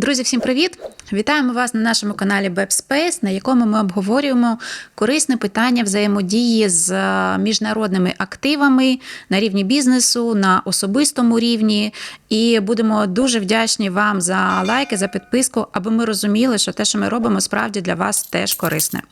Друзі, всім привіт! Вітаємо вас на нашому каналі WebSpace, на якому ми обговорюємо корисне питання взаємодії з е, міжнародними активами на рівні бізнесу, на особистому рівні. І будемо дуже вдячні вам за лайки, за підписку, аби ми розуміли, що те, що ми робимо, справді для вас теж корисне.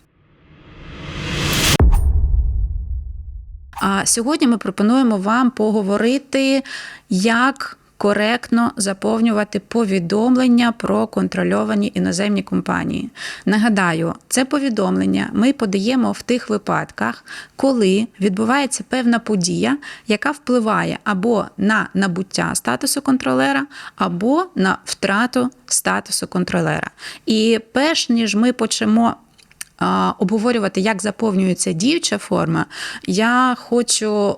А сьогодні ми пропонуємо вам поговорити, як коректно заповнювати повідомлення про контрольовані іноземні компанії. Нагадаю, це повідомлення ми подаємо в тих випадках, коли відбувається певна подія, яка впливає або на набуття статусу контролера, або на втрату статусу контролера. І перш ніж ми почнемо обговорювати, як заповнюється діюча форма, я хочу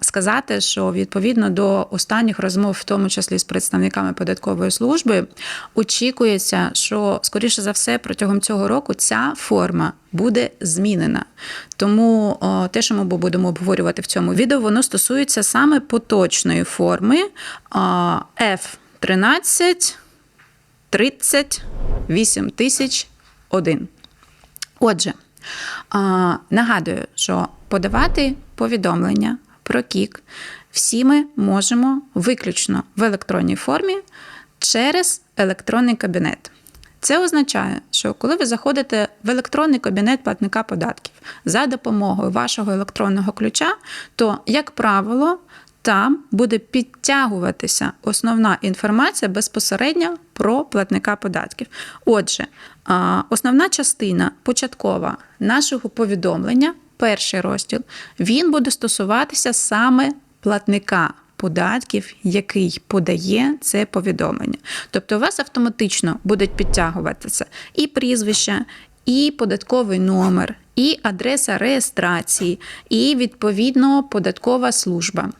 сказати, що відповідно до останніх розмов, в тому числі з представниками податкової служби, очікується, що скоріше за все протягом цього року ця форма буде змінена. Тому о, те, що ми будемо обговорювати в цьому відео, воно стосується саме поточної форми о, F13 30 8001. Отже, а, нагадую, що подавати повідомлення про КІК всі ми можемо виключно в електронній формі через електронний кабінет. Це означає, що коли ви заходите в електронний кабінет платника податків за допомогою вашого електронного ключа, то, як правило, там буде підтягуватися основна інформація безпосередньо про платника податків. Отже, основна частина початкова нашого повідомлення, перший розділ, він буде стосуватися саме платника. Податків, який подає це повідомлення. Тобто у вас автоматично будуть підтягуватися і прізвище, і податковий номер, і адреса реєстрації, і відповідно податкова служба.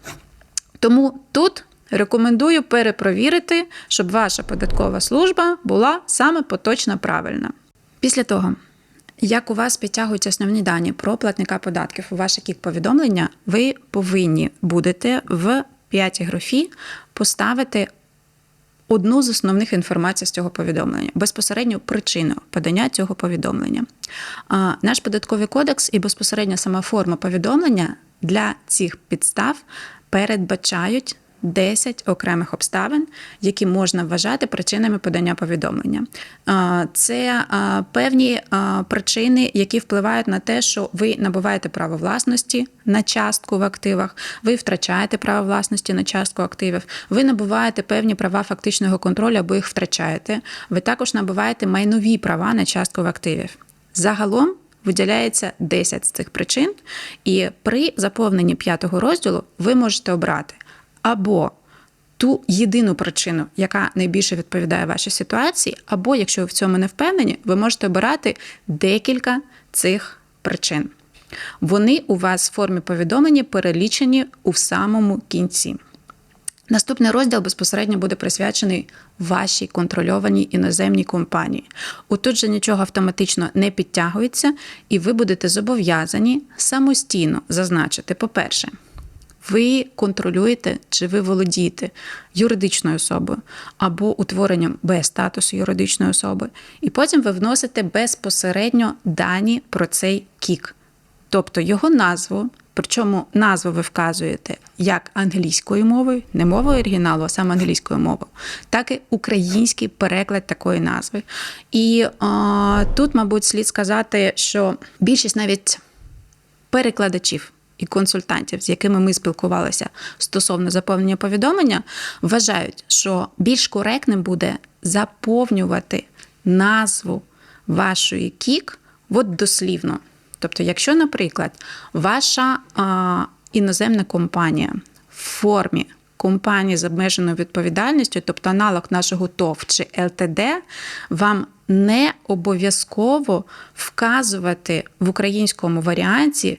Тому тут рекомендую перепровірити, щоб ваша податкова служба була саме поточно правильна. Після того, як у вас підтягуються основні дані про платника податків у ваше кік повідомлення, ви повинні будете в п'ятій графі поставити одну з основних інформацій з цього повідомлення, безпосередньо причину подання цього повідомлення. Наш податковий кодекс і безпосередньо сама форма повідомлення для цих підстав передбачають 10 окремих обставин, які можна вважати причинами подання повідомлення. Це певні причини, які впливають на те, що ви набуваєте право власності на частку в активах, ви втрачаєте право власності на частку активів, ви набуваєте певні права фактичного контролю або їх втрачаєте. Ви також набуваєте майнові права на частку в активів. Загалом. Виділяється 10 з цих причин, і при заповненні п'ятого розділу ви можете обрати або ту єдину причину, яка найбільше відповідає вашій ситуації, або, якщо ви в цьому не впевнені, ви можете обирати декілька цих причин. Вони у вас в формі повідомлення перелічені у самому кінці. Наступний розділ безпосередньо буде присвячений вашій контрольованій іноземній компанії. Отут же нічого автоматично не підтягується, і ви будете зобов'язані самостійно зазначити, по-перше, ви контролюєте чи ви володієте юридичною особою або утворенням без статусу юридичної особи, і потім ви вносите безпосередньо дані про цей кік, тобто його назву. Причому назву ви вказуєте як англійською мовою, не мовою оригіналу, а саме англійською мовою, так і український переклад такої назви. І а, тут, мабуть, слід сказати, що більшість навіть перекладачів і консультантів, з якими ми спілкувалися стосовно заповнення повідомлення, вважають, що більш коректним буде заповнювати назву вашої кік от дослівно. Тобто, якщо, наприклад, ваша а, іноземна компанія в формі компанії з обмеженою відповідальністю, тобто аналог нашого ТОВ чи ЛТД, вам не обов'язково вказувати в українському варіанті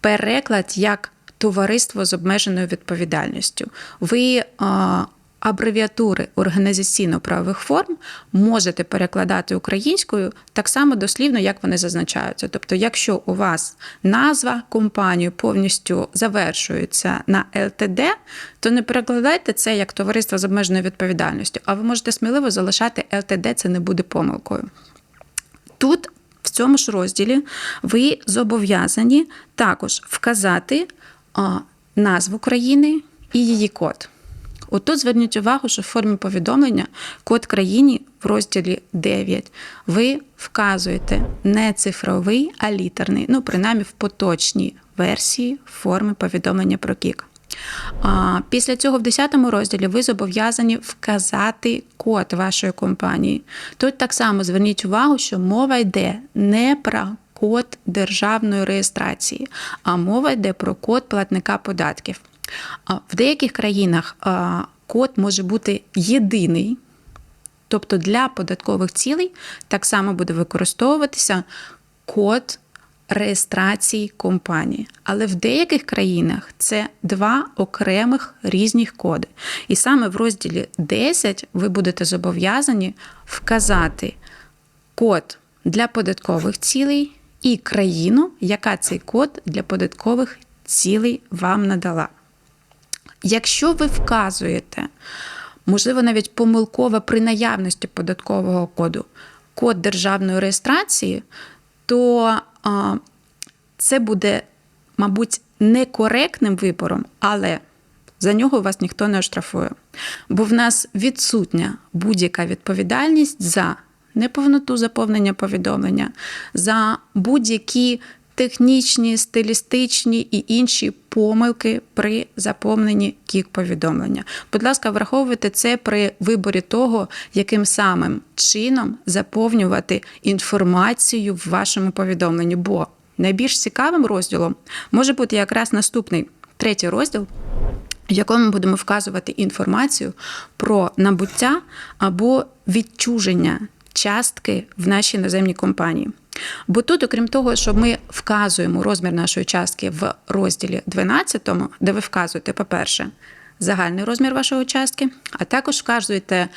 переклад як товариство з обмеженою відповідальністю. Ви а, абревіатури організаційно-правових форм можете перекладати українською так само дослівно, як вони зазначаються. Тобто, якщо у вас назва компанії повністю завершується на ЛТД, то не перекладайте це як товариство з обмеженою відповідальністю, а ви можете сміливо залишати ЛТД, це не буде помилкою. Тут, в цьому ж розділі, ви зобов'язані також вказати назву країни і її код. Отут зверніть увагу, що в формі повідомлення код країні в розділі 9 ви вказуєте не цифровий, а літерний, ну, принаймні в поточній версії форми повідомлення про КІК. Після цього в 10 розділі ви зобов'язані вказати код вашої компанії. Тут так само зверніть увагу, що мова йде не про код державної реєстрації, а мова йде про код платника податків. В деяких країнах код може бути єдиний, тобто для податкових цілей так само буде використовуватися код реєстрації компанії. Але в деяких країнах це два окремих різних коди. І саме в розділі 10 ви будете зобов'язані вказати код для податкових цілей і країну, яка цей код для податкових цілей вам надала. Якщо ви вказуєте, можливо, навіть помилково при наявності податкового коду, код державної реєстрації, то а, це буде, мабуть, некоректним вибором, але за нього вас ніхто не оштрафує. Бо в нас відсутня будь-яка відповідальність за неповноту заповнення повідомлення, за будь-які технічні, стилістичні і інші помилки при заповненні кік повідомлення. Будь ласка, враховуйте це при виборі того, яким самим чином заповнювати інформацію в вашому повідомленні. Бо найбільш цікавим розділом може бути якраз наступний третій розділ. В якому ми будемо вказувати інформацію про набуття або відчуження частки в нашій іноземній компанії. Бо тут, окрім того, що ми вказуємо розмір нашої частки в розділі 12, де ви вказуєте, по-перше, загальний розмір вашої частки, а також вказуєте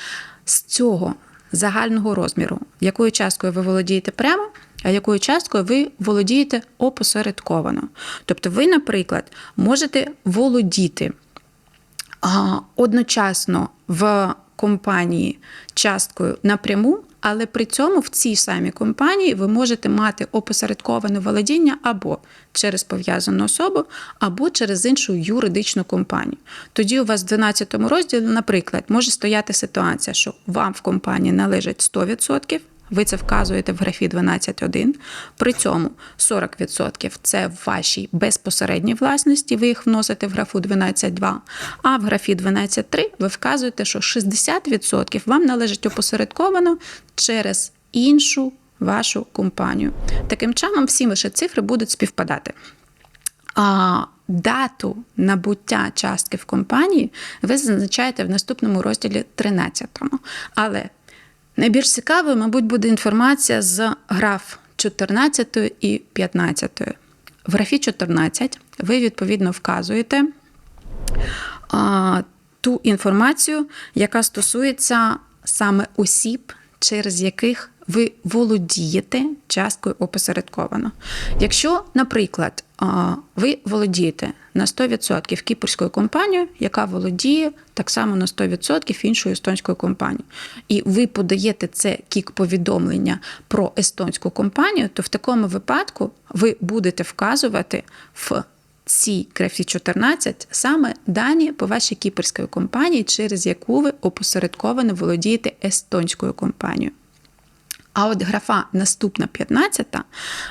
з цього загального розміру, якою часткою ви володієте прямо, а якою часткою ви володієте опосередковано. Тобто, ви, наприклад, можете володіти одночасно в компанії часткою напряму, але при цьому в цій самій компанії ви можете мати опосередковане володіння або через пов'язану особу, або через іншу юридичну компанію. Тоді у вас в 12 розділі, наприклад, може стояти ситуація, що вам в компанії належить 100%, ви це вказуєте в графі 12.1. При цьому 40% це в вашій безпосередній власності, ви їх вносите в графу 12.2, а в графі 12.3 ви вказуєте, що 60% вам належить опосередковано через іншу вашу компанію. Таким чином, всі ваші цифри будуть співпадати. А дату набуття частки в компанії ви зазначаєте в наступному розділі 13. Але Найбільш цікавою, мабуть, буде інформація з граф 14 і 15. В графі 14 ви відповідно вказуєте а, ту інформацію, яка стосується саме осіб, через яких ви володієте часткою опосередковано. Якщо, наприклад, ви володієте на 100% кіпрською компанією, яка володіє так само на 100% іншою естонською компанією, і ви подаєте це кік-повідомлення про естонську компанію, то в такому випадку ви будете вказувати в цій графі 14 саме дані по вашій кіпрській компанії, через яку ви опосередковано володієте естонською компанією. А от графа наступна 15,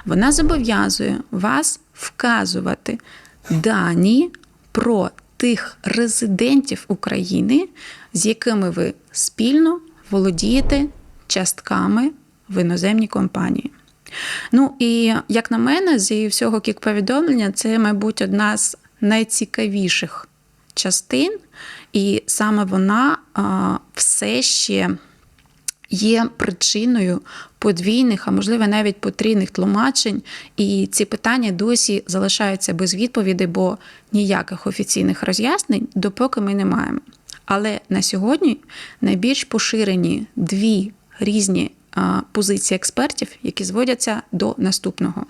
вона зобов'язує вас вказувати дані про тих резидентів України, з якими ви спільно володієте частками в іноземній компанії. Ну і як на мене, зі всього кік-повідомлення, це, мабуть, одна з найцікавіших частин, і саме вона а, все ще є причиною подвійних, а можливо навіть потрійних тлумачень, і ці питання досі залишаються без відповіді, бо ніяких офіційних роз'яснень допоки ми не маємо. Але на сьогодні найбільш поширені дві різні позиції експертів, які зводяться до наступного.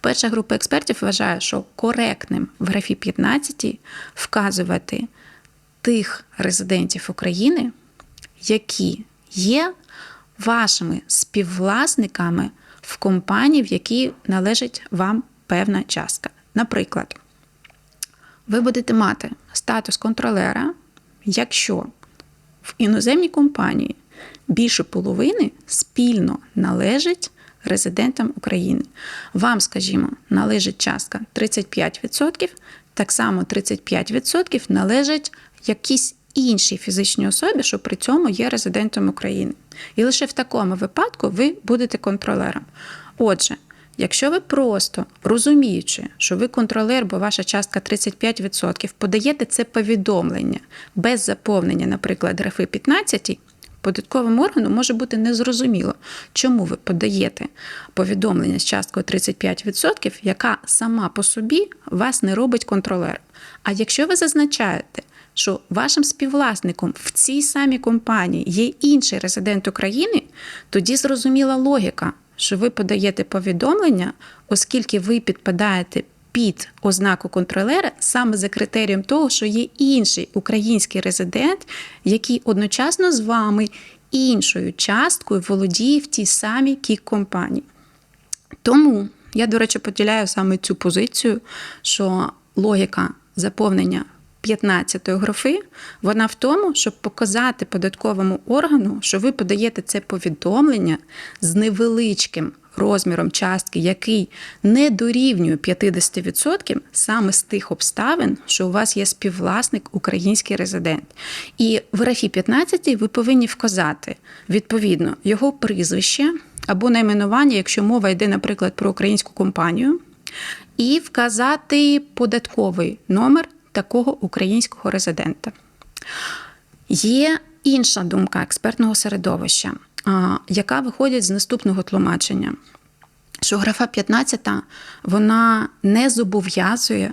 Перша група експертів вважає, що коректним в графі 15 вказувати тих резидентів України, які є вашими співвласниками в компанії, в якій належить вам певна частка. Наприклад, ви будете мати статус контролера, якщо в іноземній компанії більше половини спільно належить резидентам України. Вам, скажімо, належить частка 35%, так само 35% належить якійсь іншій фізичній особі, що при цьому є резидентом України. І лише в такому випадку ви будете контролером. Отже, Якщо ви просто розуміючи, що ви контролер, бо ваша частка 35%, подаєте це повідомлення без заповнення, наприклад, графи 15, податковому органу може бути незрозуміло, чому ви подаєте повідомлення з часткою 35%, яка сама по собі вас не робить контролером. А якщо ви зазначаєте, що вашим співвласником в цій самій компанії є інший резидент України, тоді зрозуміла логіка що ви подаєте повідомлення, оскільки ви підпадаєте під ознаку контролера саме за критерієм того, що є інший український резидент, який одночасно з вами іншою часткою володіє в тій самій кік компанії. Тому я, до речі, поділяю саме цю позицію, що логіка заповнення 15-ї графи, вона в тому, щоб показати податковому органу, що ви подаєте це повідомлення з невеличким розміром частки, який не дорівнює 50% саме з тих обставин, що у вас є співвласник український резидент. І в графі 15 ви повинні вказати відповідно його прізвище або найменування, якщо мова йде, наприклад, про українську компанію, і вказати податковий номер такого українського резидента. Є інша думка експертного середовища, яка виходить з наступного тлумачення, що графа 15 вона не зобов'язує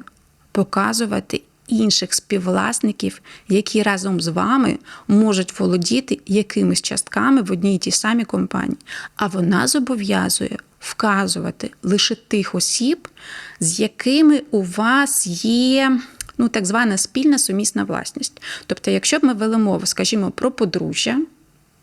показувати інших співвласників, які разом з вами можуть володіти якимись частками в одній і тій самій компанії, а вона зобов'язує вказувати лише тих осіб, з якими у вас є ну так звана спільна сумісна власність. Тобто, якщо б ми вели мову, скажімо, про подружжя,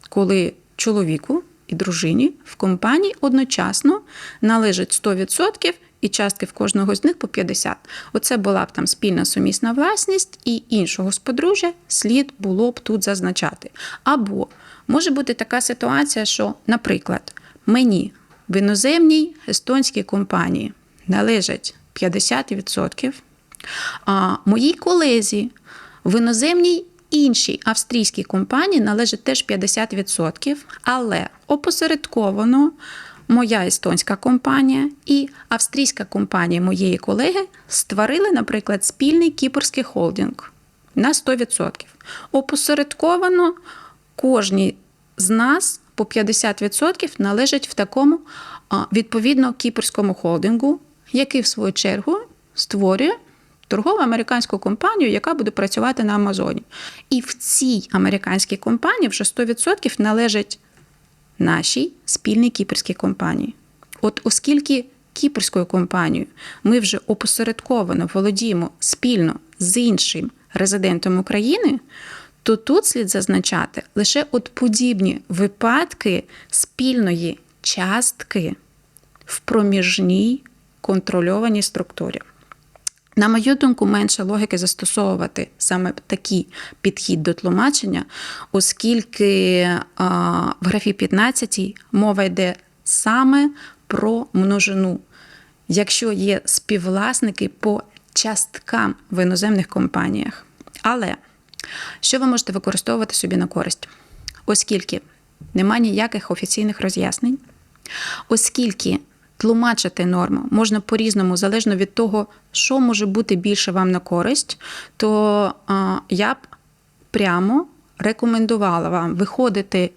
коли чоловіку і дружині в компанії одночасно належить 100% і частки в кожного з них по 50. Оце була б там спільна сумісна власність, і іншого з подружжя слід було б тут зазначати. Або може бути така ситуація, що, наприклад, мені в іноземній естонській компанії належать 50%. А моїй колезі в іноземній іншій австрійській компанії належить теж 50%, але опосередковано моя естонська компанія і австрійська компанія моєї колеги створили, наприклад, спільний кіпрський холдинг на 100%. Опосередковано кожній з нас по 50% належить в такому відповідно кіпрському холдингу, який в свою чергу створює торгову американську компанію, яка буде працювати на Амазоні. І в цій американській компанії вже 100% належать нашій спільній кіпрській компанії. От оскільки кіпрською компанією ми вже опосередковано володіємо спільно з іншим резидентом України, то тут слід зазначати лише от подібні випадки спільної частки в проміжній контрольованій структурі. На мою думку, менше логіки застосовувати саме такий підхід до тлумачення, оскільки в графі 15 мова йде саме про множину. Якщо є співвласники по часткам в іноземних компаніях. Але що ви можете використовувати собі на користь? Оскільки немає ніяких офіційних роз'яснень, оскільки тлумачити норму можна по-різному, залежно від того, що може бути більше вам на користь, то я б прямо рекомендувала вам виходити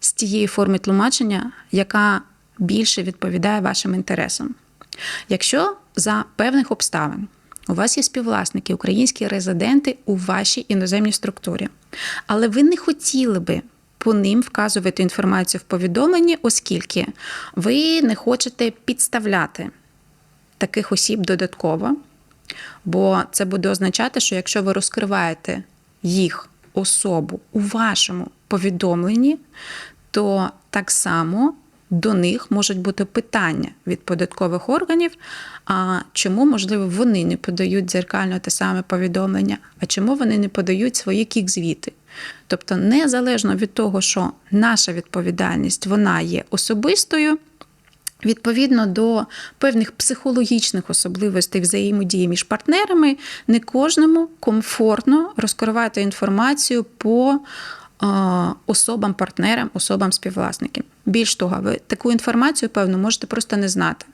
з тієї форми тлумачення, яка більше відповідає вашим інтересам. Якщо за певних обставин у вас є співвласники, українські резиденти у вашій іноземній структурі. Але ви не хотіли би по ним вказувати інформацію в повідомленні, оскільки ви не хочете підставляти таких осіб додатково, бо це буде означати, що якщо ви розкриваєте їх особу у вашому повідомленні, то так само до них можуть бути питання від податкових органів, а чому, можливо, вони не подають дзеркально те саме повідомлення, а чому вони не подають свої кік-звіти. Тобто, незалежно від того, що наша відповідальність вона є особистою. Відповідно до певних психологічних особливостей взаємодії між партнерами, не кожному комфортно розкривати інформацію по особам, партнерам, особам співвласникам. Більш того, ви таку інформацію, певно, можете просто не знати.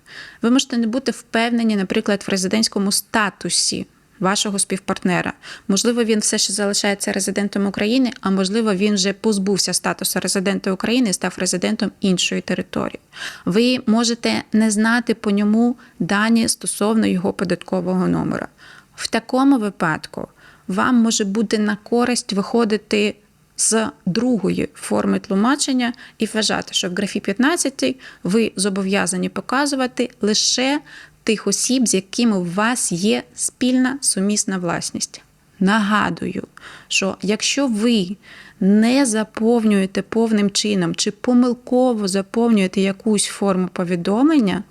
Ви можете не бути впевнені, наприклад, в резидентському статусі вашого співпартнера. Можливо, він все ще залишається резидентом України, а можливо, він вже позбувся статусу резидента України і став резидентом іншої території. Ви можете не знати по ньому дані стосовно його податкового номера. В такому випадку вам може бути на користь виходити з другої форми тлумачення і вважати, що в графі 15 ви зобов'язані показувати лише тих осіб, з якими у вас є спільна сумісна власність. Нагадую, що якщо ви не заповнюєте повним чином чи помилково заповнюєте якусь форму повідомлення,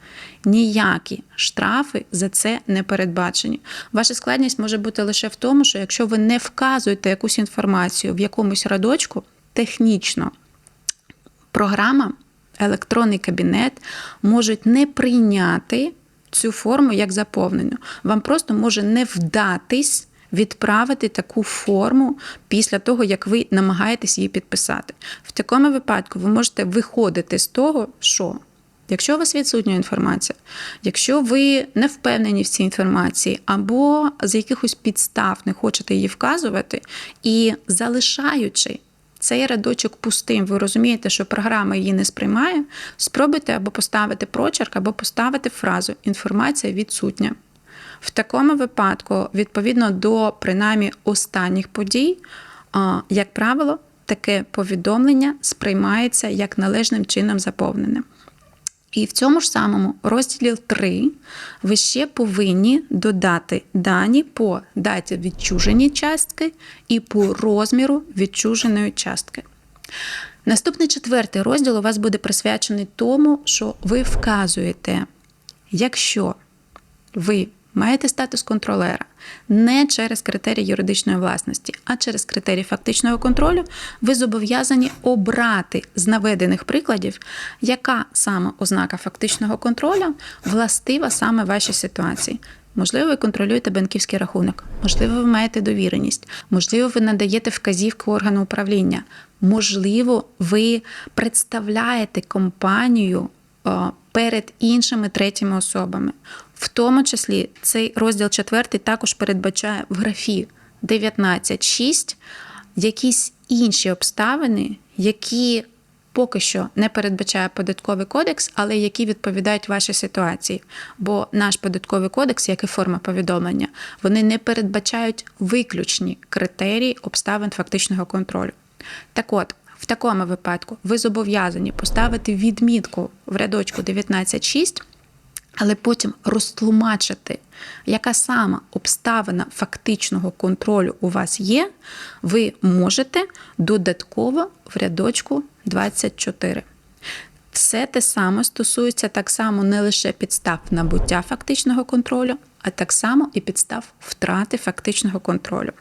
ніякі штрафи за це не передбачені. Ваша складність може бути лише в тому, що якщо ви не вказуєте якусь інформацію в якомусь радочку, технічно програма, електронний кабінет можуть не прийняти цю форму як заповнену. Вам просто може не вдатись. Відправити таку форму після того, як ви намагаєтесь її підписати. В такому випадку ви можете виходити з того, що якщо у вас відсутня інформація, якщо ви не впевнені в цій інформації, або з якихось підстав не хочете її вказувати, і залишаючи цей рядочок пустим, ви розумієте, що програма її не сприймає, спробуйте або поставити прочерк, або поставити фразу Інформація відсутня. В такому випадку, відповідно до принаймні останніх подій, як правило, таке повідомлення сприймається як належним чином заповнене. І в цьому ж самому розділі 3 ви ще повинні додати дані по даті відчужені частки і по розміру відчуженої частки. Наступний четвертий розділ у вас буде присвячений тому, що ви вказуєте, якщо ви маєте статус контролера не через критерії юридичної власності, а через критерії фактичного контролю, ви зобов'язані обрати з наведених прикладів, яка саме ознака фактичного контролю властива саме вашій ситуації. Можливо, ви контролюєте банківський рахунок, можливо, ви маєте довіреність, можливо, ви надаєте вказівки органу управління, можливо, ви представляєте компанію перед іншими третіми особами. В тому числі цей розділ четвертий також передбачає в графі 19.6 якісь інші обставини, які поки що не передбачає податковий кодекс, але які відповідають вашій ситуації. Бо наш податковий кодекс, як і форма повідомлення, вони не передбачають виключні критерії обставин фактичного контролю. Так от, в такому випадку ви зобов'язані поставити відмітку в рядочку 19.6, але потім розтлумачити, яка сама обставина фактичного контролю у вас є, ви можете додатково в рядочку 24. Все те саме стосується так само не лише підстав набуття фактичного контролю, а так само і підстав втрати фактичного контролю.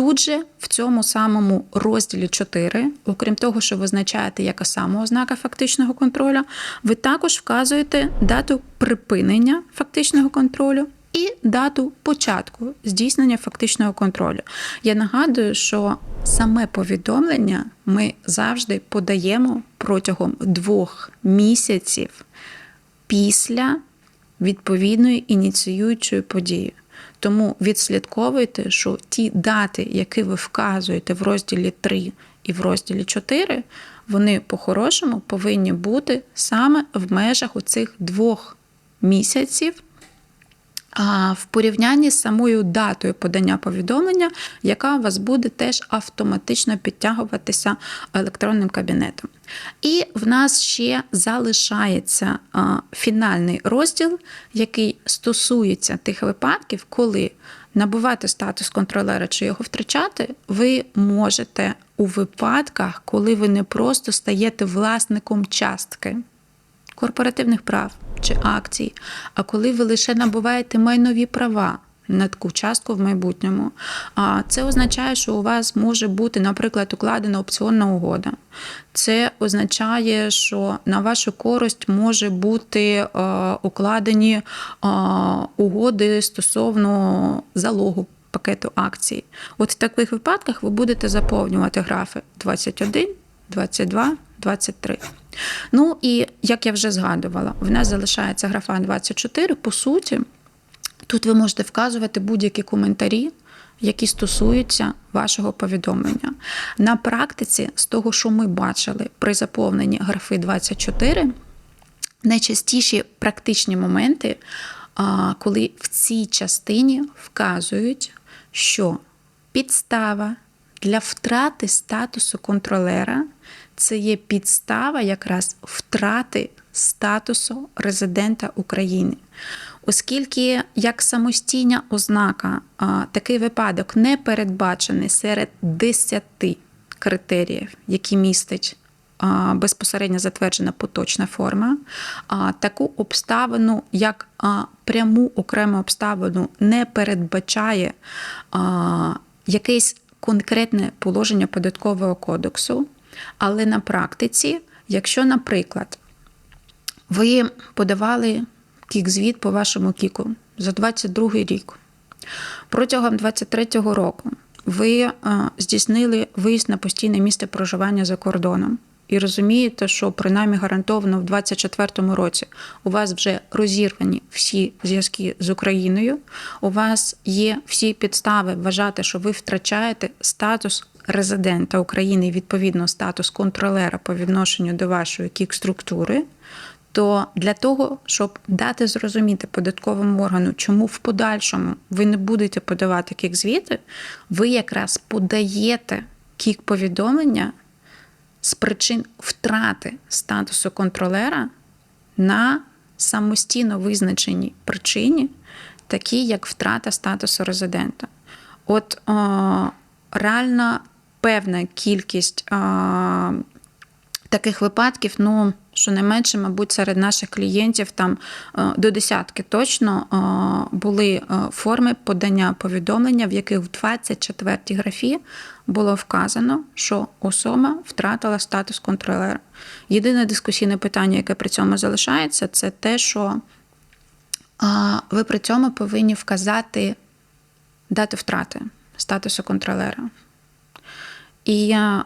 Тут же в цьому самому розділі 4, окрім того, що визначаєте яка саме ознака фактичного контролю, ви також вказуєте дату припинення фактичного контролю. І дату початку здійснення фактичного контролю. Я нагадую, що саме повідомлення ми завжди подаємо протягом двох місяців після відповідної ініціюючої події. Тому відслідковуйте, що ті дати, які ви вказуєте в розділі 3 і в розділі 4, вони по-хорошому повинні бути саме в межах оцих двох місяців в порівнянні з самою датою подання повідомлення, яка у вас буде теж автоматично підтягуватися електронним кабінетом. І в нас ще залишається фінальний розділ, який стосується тих випадків, коли набувати статус контролера чи його втрачати, ви можете у випадках, коли ви не просто стаєте власником частки корпоративних прав чи акцій, а коли ви лише набуваєте майнові права на таку частку в майбутньому. А це означає, що у вас може бути, наприклад, укладена опціонна угода. Це означає, що на вашу користь може бути е, укладені е, угоди стосовно залогу. Пакету акцій. От в таких випадках ви будете заповнювати графи 21, 22, 23. Ну і як я вже згадувала, в нас залишається графа 24. По суті, тут ви можете вказувати будь-які коментарі, які стосуються вашого повідомлення. На практиці, з того, що ми бачили при заповненні графи 24, найчастіші практичні моменти, коли в цій частині вказують, що підстава для втрати статусу контролера це є підстава якраз втрати статусу резидента України. Оскільки як самостійна ознака такий випадок не передбачений серед 10 критеріїв, які містить безпосередньо затверджена поточна форма, таку обставину, як пряму окрему обставину, не передбачає якесь конкретне положення податкового кодексу. Але на практиці, якщо, наприклад, ви подавали кік-звіт по вашому кіку за 22 рік, протягом 23 року ви е, здійснили виїзд на постійне місце проживання за кордоном. І розумієте, що принаймні гарантовано в 2024 році у вас вже розірвані всі зв'язки з Україною. У вас є всі підстави вважати, що ви втрачаєте статус резидента України, відповідно, статус контролера по відношенню до вашої кік-структури. То для того, щоб дати зрозуміти податковому органу, чому в подальшому ви не будете подавати кік-звіти, ви якраз подаєте кік-повідомлення з причин втрати статусу контролера на самостійно визначеній причині, такі як втрата статусу резидента. От о, реальна певна кількість о, таких випадків, ну, щонайменше, мабуть, серед наших клієнтів там до десятки точно були форми подання повідомлення, в яких в 24-й графі було вказано, що особа втратила статус контролера. Єдине дискусійне питання, яке при цьому залишається, це те, що ви при цьому повинні вказати дату втрати статусу контролера. І я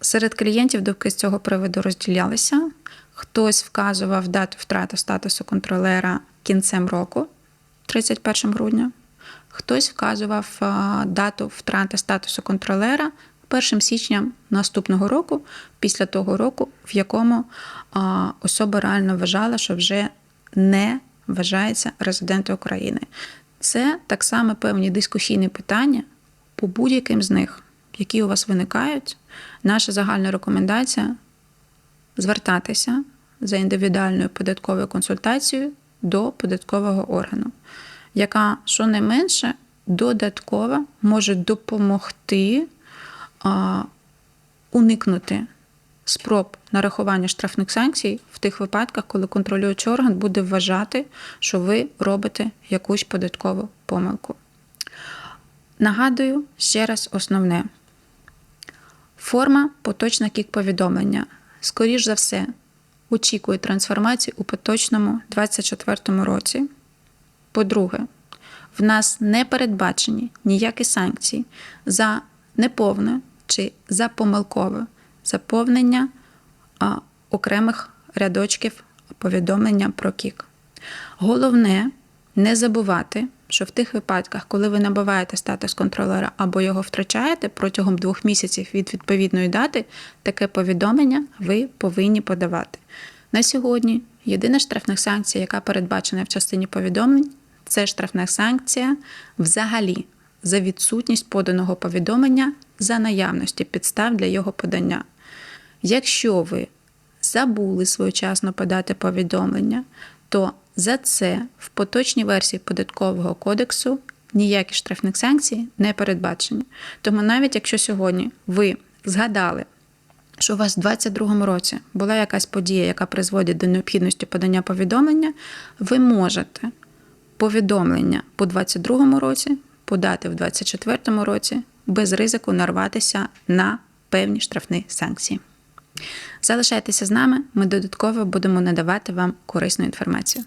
серед клієнтів думки з цього приводу розділялися. Хтось вказував дату втрати статусу контролера кінцем року, 31 грудня. Хтось вказував дату втрати статусу контролера 1 січня наступного року, після того року, в якому особа реально вважала, що вже не вважається резидентом України. Це так само певні дискусійні питання по будь-яким з них, які у вас виникають. Наша загальна рекомендація звертатися за індивідуальною податковою консультацією до податкового органу, яка щонайменше додатково може допомогти а, уникнути спроб нарахування штрафних санкцій в тих випадках, коли контролюючий орган буде вважати, що ви робите якусь податкову помилку. Нагадую ще раз основне. Форма поточна кік повідомлення. Скоріш за все, очікує трансформації у поточному 2024 році. По-друге, в нас не передбачені ніякі санкції за неповне чи за помилкове заповнення а, окремих рядочків повідомлення про кік. Головне не забувати, що в тих випадках, коли ви набуваєте статус контролера або його втрачаєте протягом двох місяців від відповідної дати, таке повідомлення ви повинні подавати. На сьогодні єдина штрафна санкція, яка передбачена в частині повідомлень, це штрафна санкція взагалі за відсутність поданого повідомлення за наявності підстав для його подання. Якщо ви забули своєчасно подати повідомлення, то за це в поточній версії податкового кодексу ніякі штрафних санкцій не передбачені. Тому навіть якщо сьогодні ви згадали, що у вас в 2022 році була якась подія, яка призводить до необхідності подання повідомлення, ви можете повідомлення по 2022 році подати в 2024 році без ризику нарватися на певні штрафні санкції. Залишайтеся з нами, ми додатково будемо надавати вам корисну інформацію.